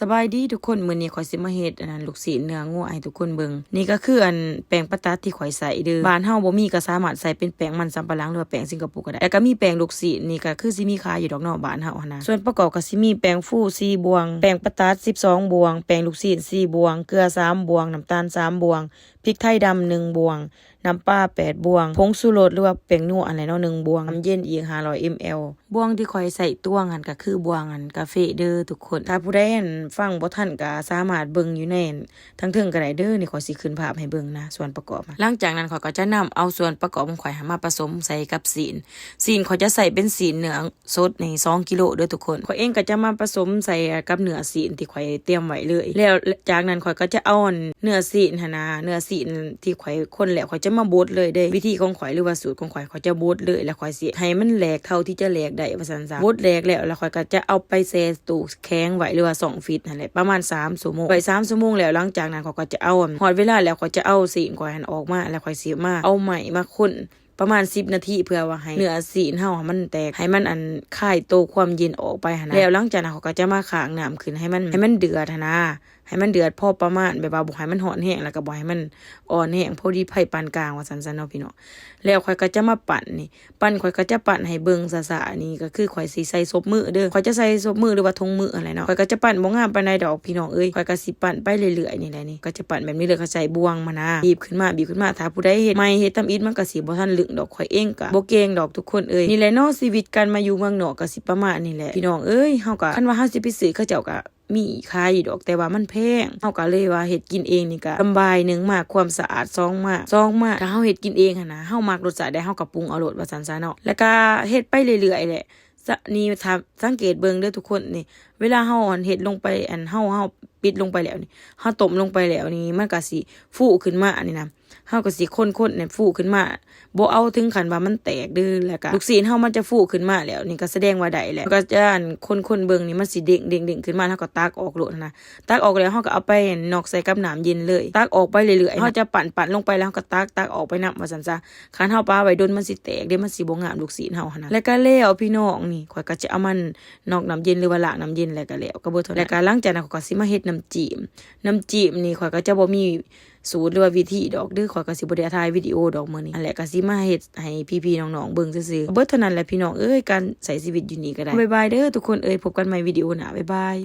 สบายดีทุกคนมื้อนี้ข่อยสิมาเฮ็ดอันนั้นลูกศิษย์เนื้องัวให้ทุกคนเบิ่งนี่ก็คืออันแป้งปะตัดที่ข่อยใส่เด้อบ้านเฮาบ่มีก็สามารถใส่เป็นแป้งมันสำปะหลังหรือว่าแป้งสิงคโปร์ก็ได้แล้วก็มีแป้งลูกศิษย์นี่ก็คือสิมีขายอยู่ดอกนาะบ้านเฮาหันนะส่วนประกอบก็สิมีแป้งฟู4บวง แป้งปะตัด12 บวง แป้งลูกศิษย์4บวง เกลือ 3 บวง น้ำตาล 3 บวงพริกไทยดำ1บวง น้ำปลา8บวง ผงชูรสหรือว่าแป้งนัวอะไรเนาะ1บวง น้ำเย็นอีก500 ml บวงที่ข่อยใส่ตวงหันก็คือบวงอันกาแฟเด้อทุกคน ถ้าผู้ใดอันฟังบ่ทันก็สามารถเบิ่งอยู่ในทั้งเทิงก็ได้เด้อนี่ขอยสิขึ้นภาพให้เบิ่งนะ ส่วนประกอบหลังจากนั้นข่อยก็จะนำเอาส่วนประกอบของข่อยมาผสมใส่กับศีลศีลข่อยจะใส่เป็นศีลเนื้อสดใน2กิโลเด้อทุกคนข่อยเองก็จะมาผสมใส่กับเนื้อศีลที่ข่อยเตรียมไว้เลย แล้วจากนั้นข่อยก็จะเอาอันเนื้อศีลหนนะเนื้อศีลที่ข่อยคนแล้วข่อยจะมาบดเลยเด้วิธีของข่อยหรือว่าสูตรของข่อยข่อยจะบดเลยแล้วข่อยสิให้มันแหลกเท่าที่จะแหลกได้ว่าซั่นซะบดแหลกแล้วแล้วข่อยก็จะเอาไปแช่ตู้แข็งไว้หรือว่า2ฟิดนั่นแหละประมาณ3ชั่วโมงไป3ชั่วโมงแล้วหลังจากนั้นข่อยก็จะเอาหอดเวลาแล้วข่อยจะเอาศีลข่อนออกมาแล้วค่อยสีมาเอาไหมมาคน ประมาณ10นาทีเพื่อว่าให้เนื้อสีนเฮามันแตกให้มันอันคายโตความเย็นออกไปนะแล้วหลังจากนั้นเขาก็จะมาขางน้ำขึ้นให้มันให้มันเดือดนะให้มันเดือดพอประมาณแบบว่าบ่ให้มันร้อนแห้งแล้วก็บ่ให้มันอ่อนแห้งพอดีไผ่ปานกลางว่าซั่นๆเนาะพี่เนาะแล้วข่อยก็จะมาปั่นนี่ปั่นข่อยก็จะปั่นให้เบิ่งซะๆนี่ก็คือข่อยสิใส่ซบมือเด้อข่อยจะใส่ซบมือหรือว่าทงมืออะไรเนาะข่อยก็จะปั่นบ่งามปานใดดอกพี่น้องเอ้ยข่อยก็สิปั่นไปเรื่อยๆนี่แหละนี่ก็จะปั่นแบบนี้เลยก็ใส่บวงมานะบีบขึ้นมาบีบขึ้นมาถ้าผู้ใดเฮ็ดไม่เฮ็ดตำอิดมันก็สิบ่ทันลึกดอกข่อยเองก็บ่เก่งดอกทุกคนเอ้ยนี่แหละเนาะชีวิตการมาอยู่เมืองนอกก็สิประมาณนี้แหละพี่น้องเอ้ยเฮาก็คันว่าเฮาสิไปซื้อเขาเจ้าก็มีขายอยู่ดอกแต่ว่ามันแพงเฮาก็เลยว่าเฮ็ดกินเองนี่ก็ลำบายหนึ่งมากความสะอาดสองมากสองมากถ้าเฮาเฮ็ดกินเองหั่นนะเฮามักรสชาติได้เฮาก็ปรุงเอาโลดว่าซั่นซะเนาะแล้วก็เฮ็ดไปเรื่อยๆแหละนี่ถ้าสังเกตเบิ่งเด้อทุกคนนี่ เวลาเฮาอันเฮ็ดลงไปอันเฮาเฮาปิดลงไปแล้วนี่เฮาต้มลงไปแล้วนี่มันก็สิฟูขึ้นมาอันนี้นะ เฮาก็สิคนๆเนี่ยฟูขึ้นมาบ่เอาถึงขันว่ามันแตกเด้อแล้วก็ลูกศิษย์เฮามันจะฟูขึ้นมาแล้ว นี่ก็แสดงว่าได้แล้วก็จะอันคนๆเบิ่งนี่มันสิเด้งเด้งเด้งขึ้นมาเฮาก็ตักออกโลดนะตักออกแล้วเฮาก็เอาไปนอกใส่กับน้ำเย็นเลยตักออกไปเรื่อยๆเฮาจะปั่นปั่นลงไปแล้วเฮาก็ตักตักออกไปนำว่าซั่นซะคันเฮาปาไว้โดนมันสิแตกเด้มันสิบ่งามลูกศิษย์เฮาหั่นนะแล้วก็แล้วพี่น้องนี่ข่อยก็จะเอามันนอกน้ำเย็นหรือว่าล้างน้ำเย็นแล้วก็แล้วก็บ่เท่านั้นแล้วก็หลังจากนั้นข่อยก็สิมาเฮ็ดน้ำจิ้มน้ำจิ้มนี่ข่อยก็จะบ่มี สูตรหรือว่าวิธีดอกดื้อขอยกสิบ่ได้ถ่ายวิดีโอดอกมือนี้อันแหละกสิมาเห็ดให้พี่ๆน้องๆเบิ่งซื่อๆเบิดเท่านั้นแหละพี่น้องเอ้ยการใส่ชีวิตอยู่นี่ก็ได้บ๊ายบายเด้อทุกคนเอ้ยพบกันใหม่วิดีโอหน้าบ๊ายบาย